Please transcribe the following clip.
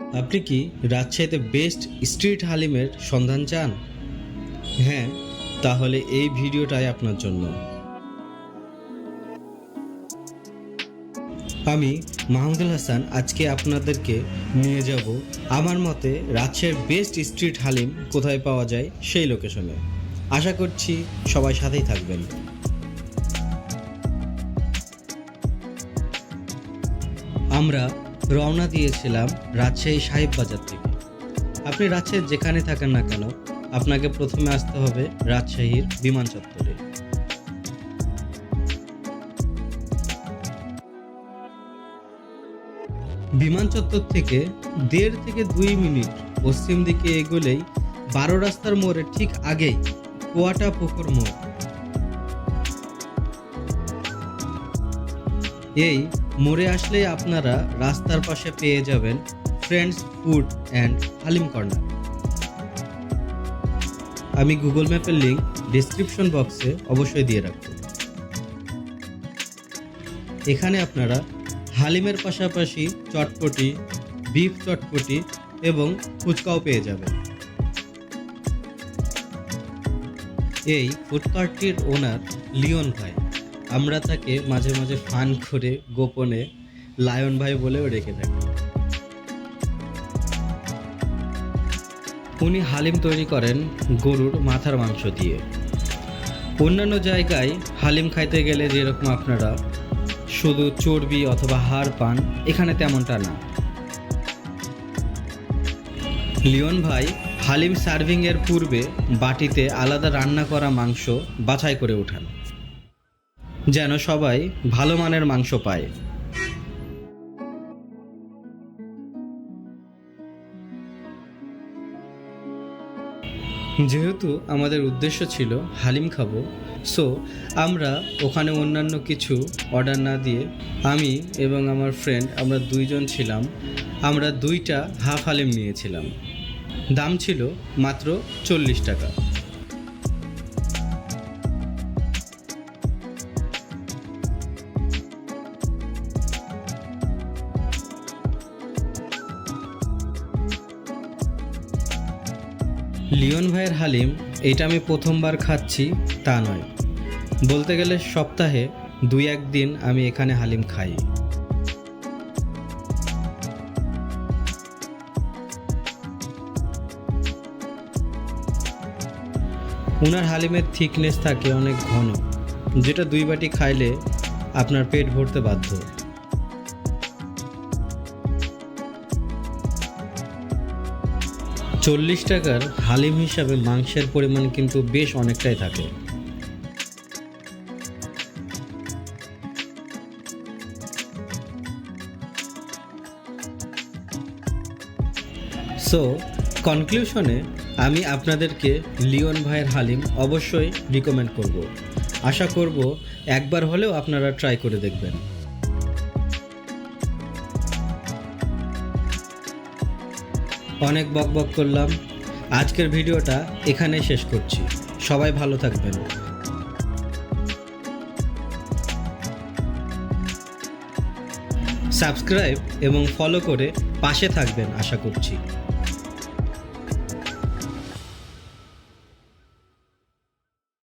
আপনি কি রাজশাহীতে বেস্ট স্ট্রিট হালিমের সন্ধান চান? হ্যাঁ তাহলে এই ভিডিওটাই আপনার জন্য। আমি মাহমুদুল হাসান আজকে আপনাদেরকে নিয়ে যাব আমার মতে রাজশাহীর বেস্ট স্ট্রিট হালিম কোথায় পাওয়া যায় সেই লোকেশনে। আশা করছি সবাই সাথেই থাকবেন। আমরা রওনা দিয়েছিলাম রাজশাহী সাহেব বাজার থেকে। আপনি রাজশাহীর যেখানে থাকেন না কেন, আপনাকে প্রথমে আসতে হবে রাজশাহীর বিমান চত্বরে। বিমান চত্বর থেকে দেড় থেকে দুই মিনিট পশ্চিম দিকে এগোলেই বারো রাস্তার মোড়ের ঠিক আগেই কুয়াটা পুকুর মোড়। এই মোড়ে আসলেই আপনারা রাস্তার পাশে পেয়ে যাবেন friends food and haleem corner আমি গুগল ম্যাপের লিঙ্ক ডিসক্রিপশন বক্সে অবশ্যই দিয়ে রাখব। এখানে আপনারা হালিমের পাশাপাশি চটপটি বিফ চটপটি এবং ফুচকাও পেয়ে যাবেন। এই ফুডকার্টটির ওনার লিওন ভাই। আমরা তাকে মাঝে মাঝে ফান করে গোপনে লায়ন ভাই বলেও রেখে থাকি। উনি হালিম তৈরি করেন গরুর মাথার মাংস দিয়ে। অন্যান্য জায়গায় হালিম খাইতে গেলে যেরকম আপনারা শুধু চর্বি অথবা হাড় পান, এখানে তেমনটা না। লিওন ভাই হালিম সার্ভিংয়ের পূর্বে বাটিতে আলাদা রান্না করা মাংস বাছাই করে ওঠান। যেন সবাই ভালো মানের মাংস পায়। যেহেতু আমাদের উদ্দেশ্য ছিল হালিম খাব সো আমরা ওখানে অন্যান্য কিছু অর্ডার না দিয়ে আমি এবং আমার ফ্রেন্ড আমরা দুইজন ছিলাম, আমরা দুইটা হাফ হালিম নিয়েছিলাম। দাম ছিল মাত্র চল্লিশ টাকা। লিওন ভাইয়ের হালিম এটা আমি প্রথমবার খাচ্ছি, তা নয়। বলতে গেলে সপ্তাহে দুই একদিন আমি এখানে হালিম খাই। উনার হালিমের থিকনেস থাকে অনেক ঘন, যেটা দুই বাটি খাইলে আপনার পেট ভরতে বাধ্য। চল্লিশ টাকার হালিম হিসাবে মাংসের পরিমাণ কিন্তু বেশ অনেকটাই থাকে। সো কনক্লুশনে আমি আপনাদেরকে লিওন ভাইয়ের হালিম অবশ্যই রিকমেন্ড করব। আশা করব একবার হলেও আপনারা ট্রাই করে দেখবেন। অনেক বক বক করলাম। আজকের ভিডিওটা এখানে শেষ করছি। সবাই ভালো থাকবেন। সাবস্ক্রাইব এবং ফলো করে পাশে থাকবেন, আশা করছি।